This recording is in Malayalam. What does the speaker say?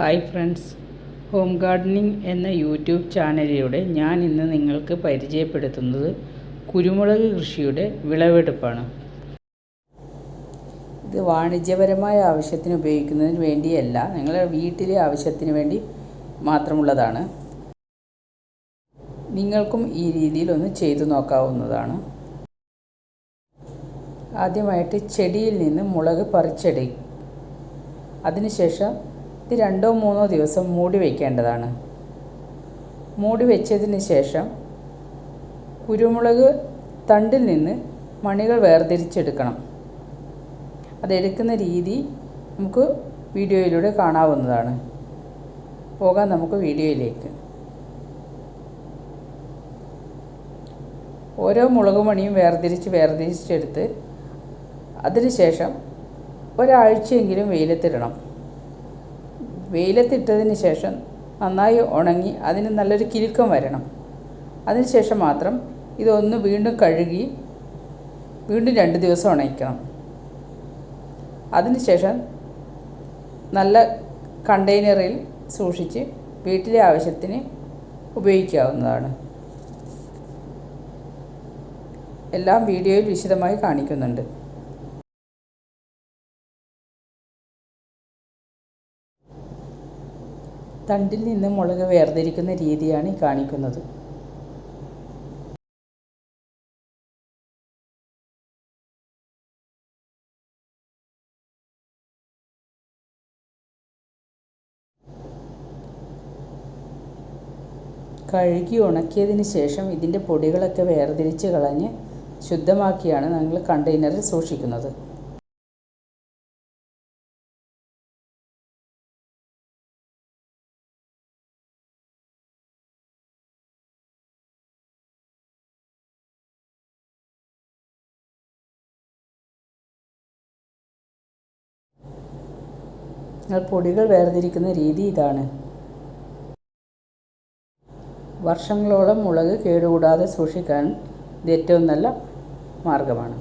Hi friends. ഹോം ഗാർഡനിങ് എന്ന യൂട്യൂബ് ചാനലിലൂടെ ഞാൻ ഇന്ന് നിങ്ങൾക്ക് പരിചയപ്പെടുത്തുന്നത് കുരുമുളക് കൃഷിയുടെ വിളവെടുപ്പാണ്. ഇത് വാണിജ്യപരമായ ആവശ്യത്തിന് ഉപയോഗിക്കുന്നതിന് വേണ്ടിയല്ല നിങ്ങളുടെ വീട്ടിലെ ആവശ്യത്തിന് വേണ്ടി മാത്രമുള്ളതാണ്. നിങ്ങൾക്കും ഈ രീതിയിൽ ഒന്ന് ചെയ്തു നോക്കാവുന്നതാണ്. ആദ്യമായിട്ട് ചെടിയിൽ നിന്ന് മുളക് പറിച്ചെടുക്കും അതിനുശേഷം ഇത് രണ്ടോ മൂന്നോ ദിവസം മൂടി വയ്ക്കേണ്ടതാണ് മൂടി വെച്ചതിന് ശേഷം കുരുമുളക് തണ്ടിൽ നിന്ന് മണികൾ വേർതിരിച്ചെടുക്കണം. അതെടുക്കുന്ന രീതി നമുക്ക് വീഡിയോയിലൂടെ കാണാവുന്നതാണ്. പോകാം നമുക്ക് വീഡിയോയിലേക്ക്. ഓരോ മുളക് മണിയും വേർതിരിച്ച് വേർതിരിച്ചെടുത്ത് അതിനുശേഷം ഒരാഴ്ചയെങ്കിലും വെയിലത്തിടണം. വെയിലത്തിട്ടതിന് ശേഷം നന്നായി ഉണങ്ങി അതിന് നല്ലൊരു കിലുക്കം വരണം. അതിനുശേഷം മാത്രം ഇതൊന്ന് വീണ്ടും കഴുകി വീണ്ടും രണ്ട് ദിവസം ഉണക്കണം അതിനുശേഷം നല്ല കണ്ടെയ്നറിൽ സൂക്ഷിച്ച് വീട്ടിലെ ആവശ്യത്തിന് ഉപയോഗിക്കാവുന്നതാണ്. എല്ലാം വീഡിയോയിൽ വിശദമായി കാണിക്കുന്നുണ്ട്. തണ്ടിൽ നിന്ന് മുളക് വേർതിരിക്കുന്ന രീതിയാണ് ഈ കാണിക്കുന്നത്. കഴുകി ഉണക്കിയതിന് ശേഷം ഇതിന്റെ പൊടികളൊക്കെ വേർതിരിച്ച് കളഞ്ഞ് ശുദ്ധമാക്കിയാണ് ഞങ്ങൾ കണ്ടെയ്നറിൽ സൂക്ഷിക്കുന്നത്. നിങ്ങൾ പൊടികൾ വേർതിരിക്കുന്ന രീതി ഇതാണ്. വർഷങ്ങളോളം മുളക് കേടുകൂടാതെ സൂക്ഷിക്കാൻ ഇത് ഏറ്റവും നല്ല മാർഗമാണ്.